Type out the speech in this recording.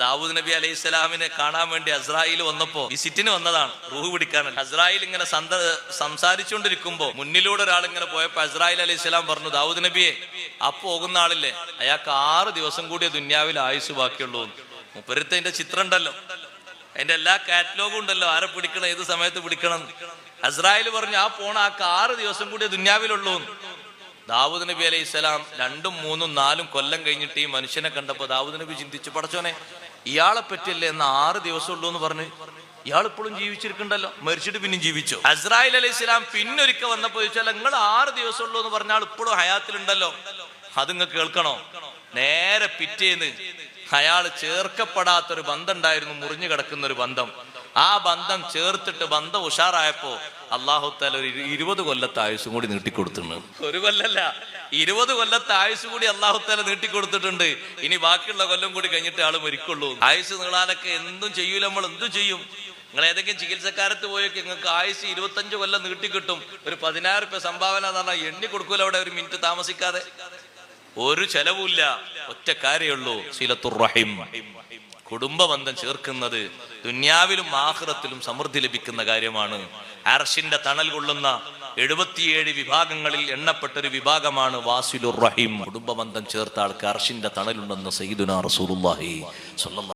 ദാവൂദ് നബി അലൈഹി സ്വലാമിനെ കാണാൻ വേണ്ടി അസ്രായിൽ വന്നപ്പോ വിസിറ്റിന് വന്നതാണ്. റൂഹ് പിടിക്കാൻ അസ്രായിൽ ഇങ്ങനെ സന്ത സംസാരിച്ചുകൊണ്ടിരിക്കുമ്പോ മുന്നിലൂടെ ഒരാൾ ഇങ്ങനെ പോയപ്പോ അസ്രായിൽ അലൈഹി സ്വലാം പറഞ്ഞു ദാവൂദ് നബിയെ ആ പോകുന്ന ആളില്ലേ? അയാൾക്ക് ആറ് ദിവസം കൂടിയ ദുന്യാവിൽ ആയുസ് ബാക്കിയുള്ളൂ മുപ്പരത്തെ അതിന്റെ ചിത്രം ഉണ്ടല്ലോ. അതിന്റെ എല്ലാ കാറ്റലോഗും ഉണ്ടല്ലോ. ആരെ പിടിക്കണം ഏത് സമയത്ത് പിടിക്കണം അസ്രായേൽ പറഞ്ഞു ആ പോണ ആ ആറ് ദിവസം കൂടിയ ദുന്യാവിലുള്ളൂ ദാവൂദ് നബി അലൈഹി സ്വലാം രണ്ടും മൂന്നും നാലും കൊല്ലം കഴിഞ്ഞിട്ട് ഈ മനുഷ്യനെ കണ്ടപ്പോ ദാവൂദ് നബി ചിന്തിച്ചു പടച്ചോനെ ഇയാളെ പറ്റിയല്ലേ എന്ന് ആറ് ദിവസം ഉള്ളൂ എന്ന് പറഞ്ഞു? ഇയാൾ ഇപ്പോഴും ജീവിച്ചിരിക്കണ്ടല്ലോ. മരിച്ചിട്ട് പിന്നെയും ജീവിച്ചു. അസ്രായേൽ അലൈഹി സ്വലാം പിന്നൊരിക്കൽ വന്നപ്പോ ചോദിച്ചാൽ നിങ്ങൾ ആറ് ദിവസം ഉള്ളൂ എന്ന് പറഞ്ഞാൽ ഇപ്പോഴും ഹയാത്തിലുണ്ടല്ലോ. അത് നിങ്ങൾ കേൾക്കണോ? നേരെ പിറ്റേന്ന് അയാൾ ചേർക്കപ്പെടാത്തൊരു ബന്ധം ഉണ്ടായിരുന്നു മുറിഞ്ഞു കിടക്കുന്ന ഒരു ബന്ധം. ആ ബന്ധം ചേർത്തിട്ട് ബന്ധം ഉഷാറായപ്പോ അള്ളാഹുത്താല ഒരു ഇരു- ഇരുപത് കൊല്ലത്തെ ആയുസ്സും കൂടി നീട്ടിക്കൊടുത്തിട്ടുണ്ട്. ഒരു കൊല്ലല്ല. ഇരുപത് കൊല്ലത്തെ ആയുസ് കൂടി അള്ളാഹുത്താല നീട്ടിക്കൊടുത്തിട്ടുണ്ട്. ഇനി ബാക്കിയുള്ള കൊല്ലം കൂടി കഴിഞ്ഞിട്ട് ആൾ മരിക്കുള്ളൂ. ആയുസ് നീളാനൊക്കെ എന്തും ചെയ്യൂല നമ്മൾ എന്തും ചെയ്യും? നിങ്ങൾ ഏതെങ്കിലും ചികിത്സക്കാരത്ത് പോയൊക്കെ നിങ്ങൾക്ക് ആയുസ് ഇരുപത്തഞ്ച് കൊല്ലം നീട്ടി കിട്ടും ഒരു പതിനായിരം രൂപ സംഭാവന എന്ന് പറഞ്ഞാൽ എണ്ണി കൊടുക്കൂല അവിടെ ഒരു മിനിറ്റ് താമസിക്കാതെ. ഒരു ചെലവുമില്ല. ഒറ്റ കാര്യമുള്ളൂ ശീലത്തുർ കുടുംബ ബന്ധം ചേർക്കുന്നത് ദുന്യാവിലും ആഹ്റത്തിലും സമൃദ്ധി ലഭിക്കുന്ന കാര്യമാണ്. അർഷിന്റെ തണൽ കൊള്ളുന്ന എഴുപത്തിയേഴ് വിഭാഗങ്ങളിൽ എണ്ണപ്പെട്ട ഒരു വിഭാഗമാണ് വാസിലുർ റഹീം കുടുംബ ബന്ധം ചേർത്ത ആൾക്ക് അർഷിന്റെ തണലുണ്ടെന്ന് സയ്യിദുന റസൂലുള്ളാഹി സ്വല്ലല്ലാഹു